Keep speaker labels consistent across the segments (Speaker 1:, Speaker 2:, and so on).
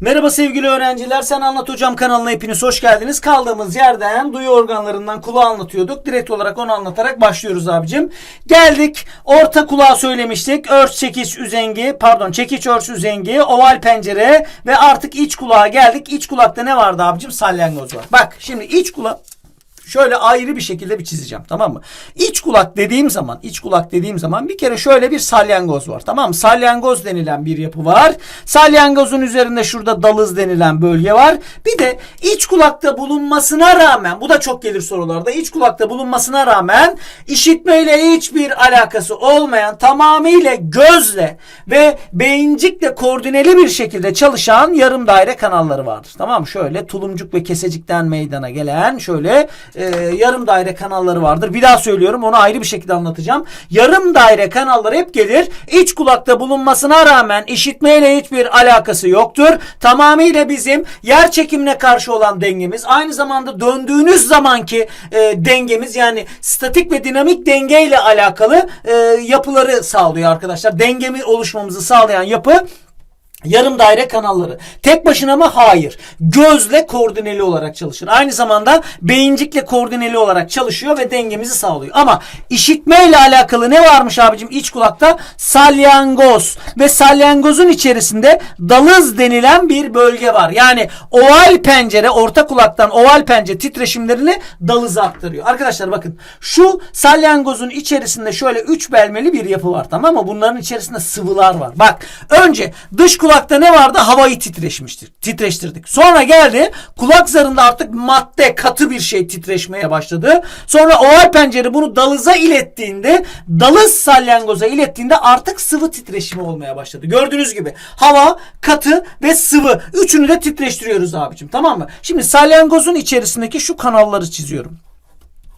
Speaker 1: Merhaba sevgili öğrenciler. Sen Anlat Hocam kanalına hepiniz hoş geldiniz. Kaldığımız yerden duyu organlarından kulağı anlatıyorduk. Direkt olarak onu anlatarak başlıyoruz abicim. Geldik. Orta kulağı söylemiştik. Örs çekiç üzengi, pardon çekiç örs üzengi, oval pencere ve artık iç kulağa geldik. İç kulakta ne vardı abicim? Salyangoz var. Bak şimdi iç kulak şöyle ayrı bir şekilde bir çizeceğim tamam mı? İç kulak dediğim zaman, iç kulak dediğim zaman bir kere şöyle bir salyangoz var tamam mı? Salyangoz denilen bir yapı var. Salyangozun üzerinde şurada dalız denilen bölge var. Bir de iç kulakta bulunmasına rağmen, bu da çok gelir sorularda, iç kulakta bulunmasına rağmen işitmeyle hiçbir alakası olmayan tamamıyla gözle ve beyincikle koordineli bir şekilde çalışan yarım daire kanalları vardır. Tamam mı? Şöyle tulumcuk ve kesecikten meydana gelen şöyle e, yarım daire kanalları vardır. Bir daha söylüyorum onu ayrı bir şekilde anlatacağım. Yarım daire kanalları hep gelir. İç kulakta bulunmasına rağmen işitmeyle hiçbir alakası yoktur. Tamamıyla bizim yer çekimine karşı olan dengemiz. Aynı zamanda döndüğünüz zamanki e, dengemiz yani statik ve dinamik denge ile alakalı e, yapıları sağlıyor arkadaşlar. Dengemi oluşmamızı sağlayan yapı Yarım daire kanalları. Tek başına mı? Hayır. Gözle koordineli olarak çalışır. Aynı zamanda beyincikle koordineli olarak çalışıyor ve dengemizi sağlıyor. Ama işitmeyle alakalı ne varmış abicim iç kulakta? Salyangoz. Ve salyangozun içerisinde dalız denilen bir bölge var. Yani oval pencere, orta kulaktan oval pencere titreşimlerini dalıza aktarıyor. Arkadaşlar bakın şu salyangozun içerisinde şöyle üç belmeli bir yapı var tamam mı? Bunların içerisinde sıvılar var. Bak önce dış kulakta ne vardı? Havayı titreşmiştir. Titreştirdik. Sonra geldi kulak zarında artık madde katı bir şey titreşmeye başladı. Sonra oval pencere bunu dalıza ilettiğinde dalız salyangoza ilettiğinde artık sıvı titreşimi olmaya başladı. Gördüğünüz gibi hava, katı ve sıvı. Üçünü de titreştiriyoruz abicim tamam mı? Şimdi salyangozun içerisindeki şu kanalları çiziyorum.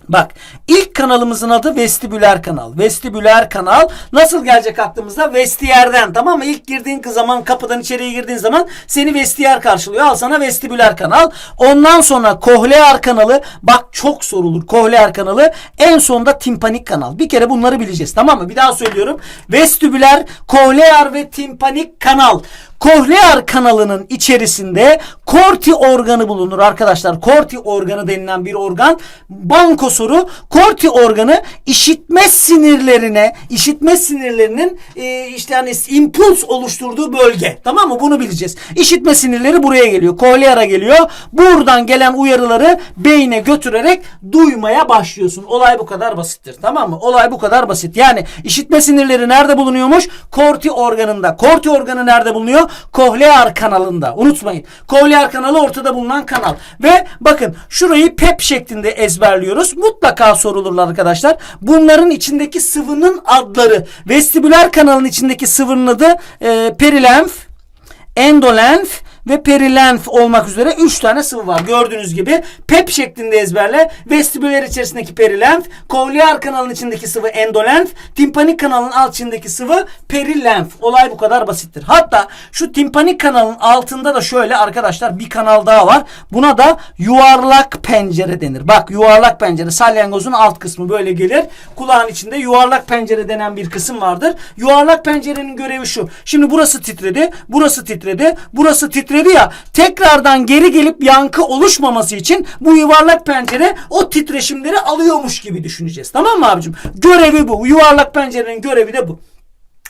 Speaker 1: Bak ilk kanalımızın adı vestibüler kanal. Vestibüler kanal nasıl gelecek aklımıza? Vestiyerden tamam mı? İlk girdiğin zaman kapıdan içeriye girdiğin zaman seni vestiyer karşılıyor. Al sana vestibüler kanal. Ondan sonra kohlear kanalı. Bak çok sorulur kohlear kanalı. En sonunda timpanik kanal. Bir kere bunları bileceğiz tamam mı? Bir daha söylüyorum. Vestibüler, kohlear ve timpanik kanal. Kohlear kanalının içerisinde korti organı bulunur arkadaşlar. Korti organı denilen bir organ. Banko soru. Korti organı işitme sinirlerine, işitme sinirlerinin e, işte yani impuls oluşturduğu bölge. Tamam mı? Bunu bileceğiz. İşitme sinirleri buraya geliyor. Kohlear'a geliyor. Buradan gelen uyarıları beyne götürerek duymaya başlıyorsun. Olay bu kadar basittir. Tamam mı? Olay bu kadar basit. Yani işitme sinirleri nerede bulunuyormuş? Korti organında. Korti organı nerede bulunuyor? Kohlear kanalında. Unutmayın. Kohlear kanalı ortada bulunan kanal. Ve bakın şurayı pep şeklinde ezberliyoruz. Mutlaka sorulurlar arkadaşlar. Bunların içindeki sıvının adları. Vestibüler kanalın içindeki sıvının adı e, perilenf, endolenf ve perilenf olmak üzere 3 tane sıvı var. Gördüğünüz gibi pep şeklinde ezberle. Vestibüler içerisindeki perilenf, kohlear kanalın içindeki sıvı endolenf, timpanik kanalın alt içindeki sıvı perilenf. Olay bu kadar basittir. Hatta şu timpanik kanalın altında da şöyle arkadaşlar bir kanal daha var. Buna da yuvarlak pencere denir. Bak yuvarlak pencere salyangozun alt kısmı böyle gelir. Kulağın içinde yuvarlak pencere denen bir kısım vardır. Yuvarlak pencerenin görevi şu. Şimdi burası titredi, burası titredi, burası titredi ya. Tekrardan geri gelip yankı oluşmaması için bu yuvarlak pencere o titreşimleri alıyormuş gibi düşüneceğiz. Tamam mı abicim? Görevi bu. Yuvarlak pencerenin görevi de bu.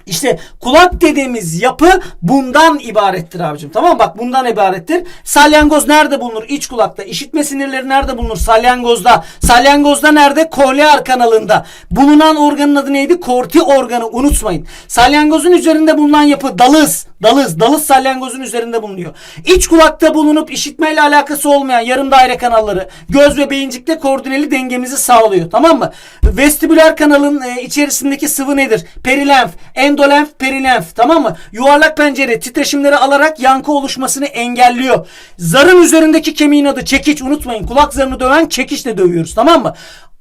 Speaker 1: İşte kulak dediğimiz yapı bundan ibarettir abicim. Tamam mı? Bak bundan ibarettir. Salyangoz nerede bulunur? İç kulakta. İşitme sinirleri nerede bulunur? Salyangozda. Salyangozda nerede? Kohlear kanalında. Bulunan organın adı neydi? Korti organı. Unutmayın. Salyangozun üzerinde bulunan yapı dalız. Dalız. Dalız salyangozun üzerinde bulunuyor. İç kulakta bulunup işitmeyle alakası olmayan yarım daire kanalları göz ve beyincikle koordineli dengemizi sağlıyor. Tamam mı? Vestibüler kanalın e, içerisindeki sıvı nedir? Perilenf, endolenf, perilenf. Tamam mı? Yuvarlak pencere titreşimleri alarak yankı oluşmasını engelliyor. Zarın üzerindeki kemiğin adı çekiç. Unutmayın. Kulak zarını döven çekiçle dövüyoruz. Tamam mı?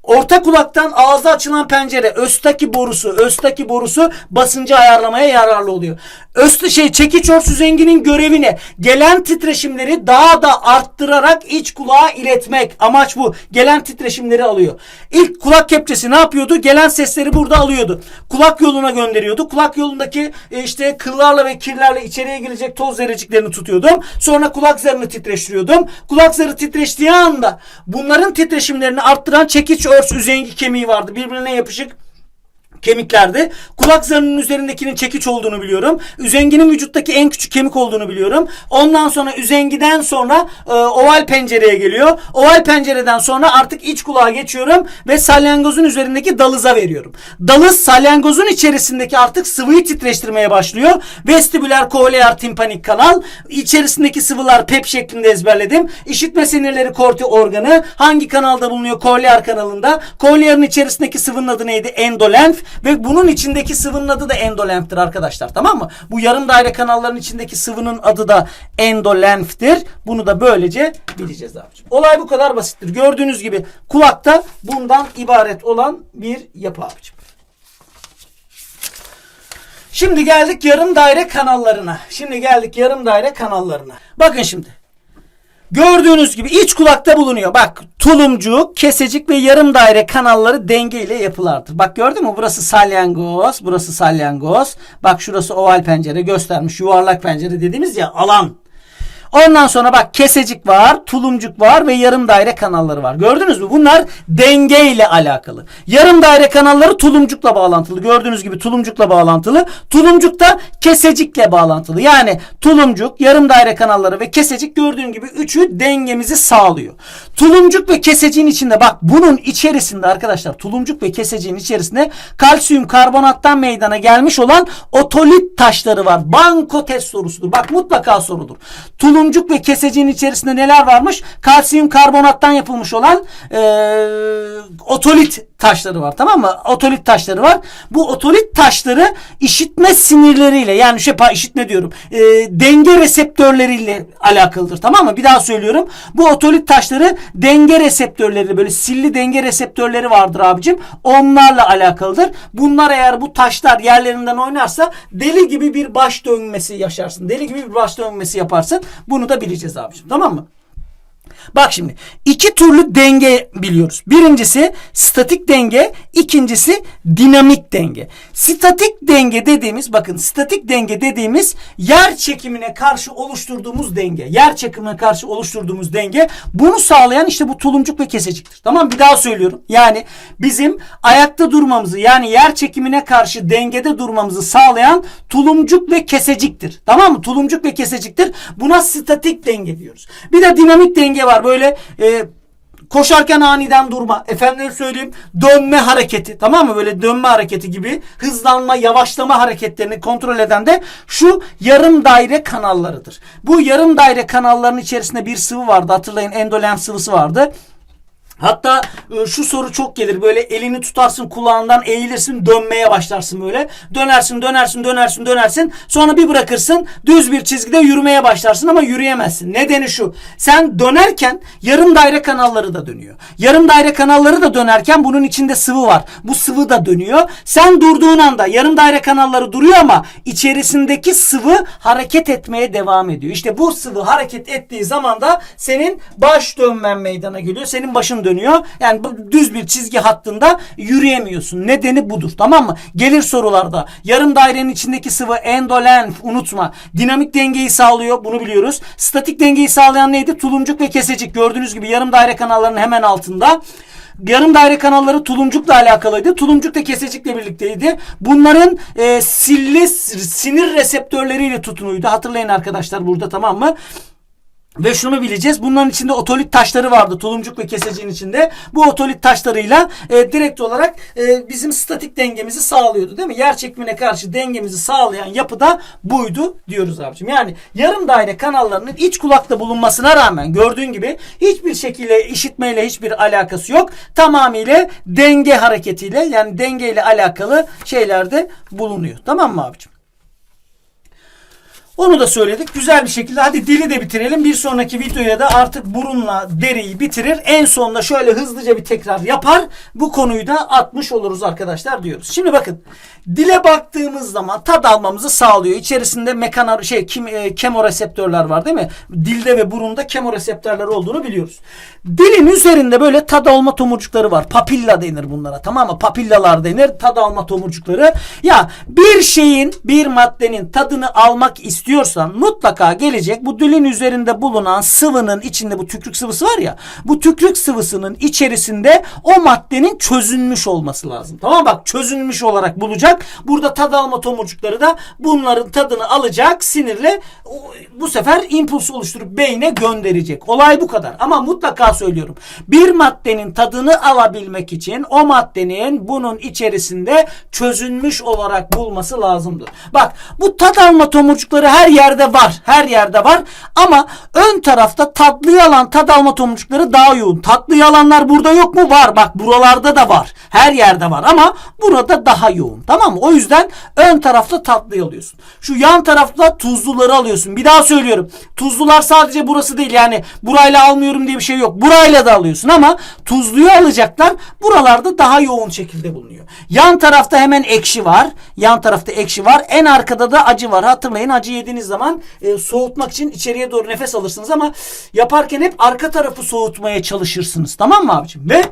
Speaker 1: Orta kulaktan ağzı açılan pencere östaki borusu, östaki borusu basıncı ayarlamaya yararlı oluyor. Östü şey çekiç örs üzenginin görevi ne? Gelen titreşimleri daha da arttırarak iç kulağa iletmek. Amaç bu. Gelen titreşimleri alıyor. İlk kulak kepçesi ne yapıyordu? Gelen sesleri burada alıyordu. Kulak yoluna gönderiyordu. Kulak yolundaki e, işte kıllarla ve kirlerle içeriye girecek toz zerreciklerini tutuyordum. Sonra kulak zarını titreştiriyordum. Kulak zarı titreştiği anda bunların titreşimlerini arttıran çekiç örs üzengi kemiği vardı. Birbirine yapışık kemiklerdi. Kulak zarının üzerindekinin çekiç olduğunu biliyorum. Üzenginin vücuttaki en küçük kemik olduğunu biliyorum. Ondan sonra üzengiden sonra e, oval pencereye geliyor. Oval pencereden sonra artık iç kulağa geçiyorum ve salyangozun üzerindeki dalıza veriyorum. Dalız salyangozun içerisindeki artık sıvıyı titreştirmeye başlıyor. Vestibüler kohlear timpanik kanal. İçerisindeki sıvılar pep şeklinde ezberledim. İşitme sinirleri korti organı. Hangi kanalda bulunuyor? Kohlear kanalında. Kohlearın içerisindeki sıvının adı neydi? Endolenf ve bunun içindeki sıvının adı da endolenftir arkadaşlar. Tamam mı? Bu yarım daire kanalların içindeki sıvının adı da endolenftir. Bunu da böylece bileceğiz abicim. Olay bu kadar basittir. Gördüğünüz gibi kulakta bundan ibaret olan bir yapı abicim. Şimdi geldik yarım daire kanallarına. Şimdi geldik yarım daire kanallarına. Bakın şimdi. Gördüğünüz gibi iç kulakta bulunuyor. Bak tulumcu, kesecik ve yarım daire kanalları dengeyle yapılardır. Bak gördün mü? Burası salyangoz, burası salyangoz. Bak şurası oval pencere göstermiş. Yuvarlak pencere dediğimiz ya alan. Ondan sonra bak kesecik var, tulumcuk var ve yarım daire kanalları var. Gördünüz mü? Bunlar denge ile alakalı. Yarım daire kanalları tulumcukla bağlantılı. Gördüğünüz gibi tulumcukla bağlantılı. Tulumcuk da kesecikle bağlantılı. Yani tulumcuk, yarım daire kanalları ve kesecik gördüğün gibi üçü dengemizi sağlıyor. Tulumcuk ve keseciğin içinde bak bunun içerisinde arkadaşlar tulumcuk ve keseciğin içerisinde kalsiyum karbonattan meydana gelmiş olan otolit taşları var. Banko test sorusudur. Bak mutlaka sorulur. Tulumcuk ve keseciğin içerisinde neler varmış? Kalsiyum karbonattan yapılmış olan e, otolit taşları var. Tamam mı? Otolit taşları var. Bu otolit taşları işitme sinirleriyle yani şey işitme diyorum. E, denge reseptörleriyle alakalıdır. Tamam mı? Bir daha söylüyorum. Bu otolit taşları denge reseptörleri böyle silli denge reseptörleri vardır abicim. Onlarla alakalıdır. Bunlar eğer bu taşlar yerlerinden oynarsa deli gibi bir baş dönmesi yaşarsın. Deli gibi bir baş dönmesi yaparsın. Bunu da bileceğiz abicim. Tamam mı? Bak şimdi iki türlü denge biliyoruz. Birincisi statik denge, ikincisi dinamik denge. Statik denge dediğimiz bakın statik denge dediğimiz yer çekimine karşı oluşturduğumuz denge. Yer çekimine karşı oluşturduğumuz denge bunu sağlayan işte bu tulumcuk ve keseciktir. Tamam bir daha söylüyorum. Yani bizim ayakta durmamızı yani yer çekimine karşı dengede durmamızı sağlayan tulumcuk ve keseciktir. Tamam mı? Tulumcuk ve keseciktir. Buna statik denge diyoruz. Bir de dinamik denge var. Böyle e, koşarken aniden durma. Efendim söyleyeyim dönme hareketi. Tamam mı? Böyle dönme hareketi gibi hızlanma, yavaşlama hareketlerini kontrol eden de şu yarım daire kanallarıdır. Bu yarım daire kanalların içerisinde bir sıvı vardı. Hatırlayın endolenf sıvısı vardı. Hatta e, şu soru çok gelir. Böyle elini tutarsın kulağından eğilirsin dönmeye başlarsın böyle. Dönersin dönersin dönersin dönersin. Sonra bir bırakırsın düz bir çizgide yürümeye başlarsın ama yürüyemezsin. Nedeni şu. Sen dönerken yarım daire kanalları da dönüyor. Yarım daire kanalları da dönerken bunun içinde sıvı var. Bu sıvı da dönüyor. Sen durduğun anda yarım daire kanalları duruyor ama içerisindeki sıvı hareket etmeye devam ediyor. İşte bu sıvı hareket ettiği zaman da senin baş dönmen meydana geliyor. Senin başın dönüyor. Yani bu düz bir çizgi hattında yürüyemiyorsun. Nedeni budur. Tamam mı? Gelir sorularda. Yarım dairenin içindeki sıvı endolenf unutma. Dinamik dengeyi sağlıyor. Bunu biliyoruz. Statik dengeyi sağlayan neydi? Tulumcuk ve kesecik. Gördüğünüz gibi yarım daire kanallarının hemen altında. Yarım daire kanalları tulumcukla alakalıydı. Tulumcuk da kesecikle birlikteydi. Bunların e, silli sinir reseptörleriyle tutunuydu. Hatırlayın arkadaşlar burada tamam mı? Ve şunu bileceğiz. Bunların içinde otolit taşları vardı. Tulumcuk ve keseciğin içinde. Bu otolit taşlarıyla e, direkt olarak e, bizim statik dengemizi sağlıyordu değil mi? Yer çekimine karşı dengemizi sağlayan yapı da buydu diyoruz abicim. Yani yarım daire kanallarının iç kulakta bulunmasına rağmen gördüğün gibi hiçbir şekilde işitmeyle hiçbir alakası yok. Tamamıyla denge hareketiyle yani dengeyle alakalı şeylerde bulunuyor. Tamam mı abicim? Onu da söyledik. Güzel bir şekilde hadi dili de bitirelim. Bir sonraki videoya da artık burunla deriyi bitirir. En sonunda şöyle hızlıca bir tekrar yapar. Bu konuyu da atmış oluruz arkadaşlar diyoruz. Şimdi bakın dile baktığımız zaman tad almamızı sağlıyor. İçerisinde mekana şey kim, e, kemoreseptörler var değil mi? Dilde ve burunda kemoreseptörler olduğunu biliyoruz. Dilin üzerinde böyle tad alma tomurcukları var. Papilla denir bunlara tamam mı? Papillalar denir. Tad alma tomurcukları. Ya bir şeyin bir maddenin tadını almak istiyorsan mutlaka gelecek bu dilin üzerinde bulunan sıvının içinde bu tükrük sıvısı var ya bu tükrük sıvısının içerisinde o maddenin çözünmüş olması lazım. Tamam bak çözünmüş olarak bulacak. Burada tad alma tomurcukları da bunların tadını alacak sinirle bu sefer impuls oluşturup beyne gönderecek. Olay bu kadar. Ama mutlaka söylüyorum. Bir maddenin tadını alabilmek için o maddenin bunun içerisinde çözünmüş olarak bulması lazımdır. Bak bu tat alma tomurcukları her yerde var. Her yerde var. Ama ön tarafta tatlıyı alan tad alma tomurcukları daha yoğun. Tatlıyı alanlar burada yok mu? Var. Bak buralarda da var. Her yerde var ama burada daha yoğun. Tamam mı? O yüzden ön tarafta tatlıyı alıyorsun. Şu yan tarafta tuzluları alıyorsun. Bir daha söylüyorum. Tuzlular sadece burası değil. Yani burayla almıyorum diye bir şey yok. Burayla da alıyorsun ama tuzluyu alacaklar. Buralarda daha yoğun şekilde bulunuyor. Yan tarafta hemen ekşi var. Yan tarafta ekşi var. En arkada da acı var. Hatırlayın acı yediğiniz zaman e, soğutmak için içeriye doğru nefes alırsınız ama yaparken hep arka tarafı soğutmaya çalışırsınız. Tamam mı abicim? Ve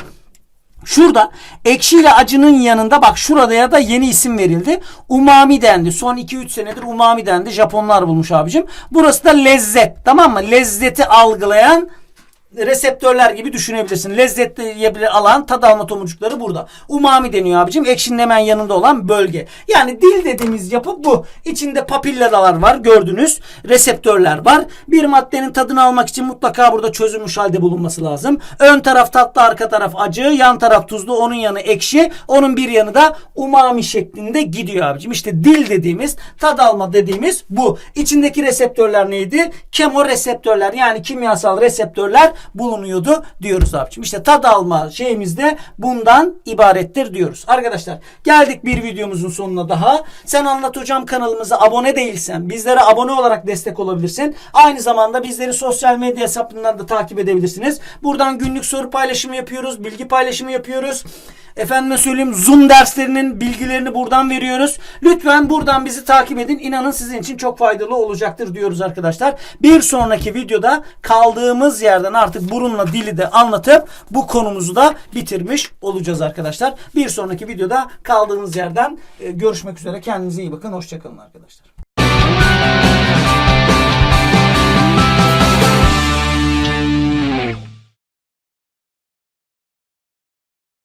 Speaker 1: Şurada ekşi ile acının yanında bak şurada ya da yeni isim verildi. Umami dendi. Son 2-3 senedir umami dendi. Japonlar bulmuş abicim. Burası da lezzet. Tamam mı? Lezzeti algılayan reseptörler gibi düşünebilirsin. Lezzetli alan tad alma tomurcukları burada. Umami deniyor abicim. Ekşinin hemen yanında olan bölge. Yani dil dediğimiz yapı bu. İçinde papillalar var gördünüz. Reseptörler var. Bir maddenin tadını almak için mutlaka burada çözülmüş halde bulunması lazım. Ön taraf tatlı, arka taraf acı, yan taraf tuzlu, onun yanı ekşi, onun bir yanı da umami şeklinde gidiyor abicim. İşte dil dediğimiz, tad alma dediğimiz bu. İçindeki reseptörler neydi? Kemoreseptörler yani kimyasal reseptörler bulunuyordu diyoruz abicim. İşte tad alma şeyimiz de bundan ibarettir diyoruz. Arkadaşlar geldik bir videomuzun sonuna daha. Sen Anlat Hocam kanalımıza abone değilsen bizlere abone olarak destek olabilirsin. Aynı zamanda bizleri sosyal medya hesaplarından da takip edebilirsiniz. Buradan günlük soru paylaşımı yapıyoruz. Bilgi paylaşımı yapıyoruz. Efendime söyleyeyim Zoom derslerinin bilgilerini buradan veriyoruz. Lütfen buradan bizi takip edin. İnanın sizin için çok faydalı olacaktır diyoruz arkadaşlar. Bir sonraki videoda kaldığımız yerden artık burunla dili de anlatıp bu konumuzu da bitirmiş olacağız arkadaşlar. Bir sonraki videoda kaldığımız yerden e, görüşmek üzere. Kendinize iyi bakın. Hoşçakalın arkadaşlar.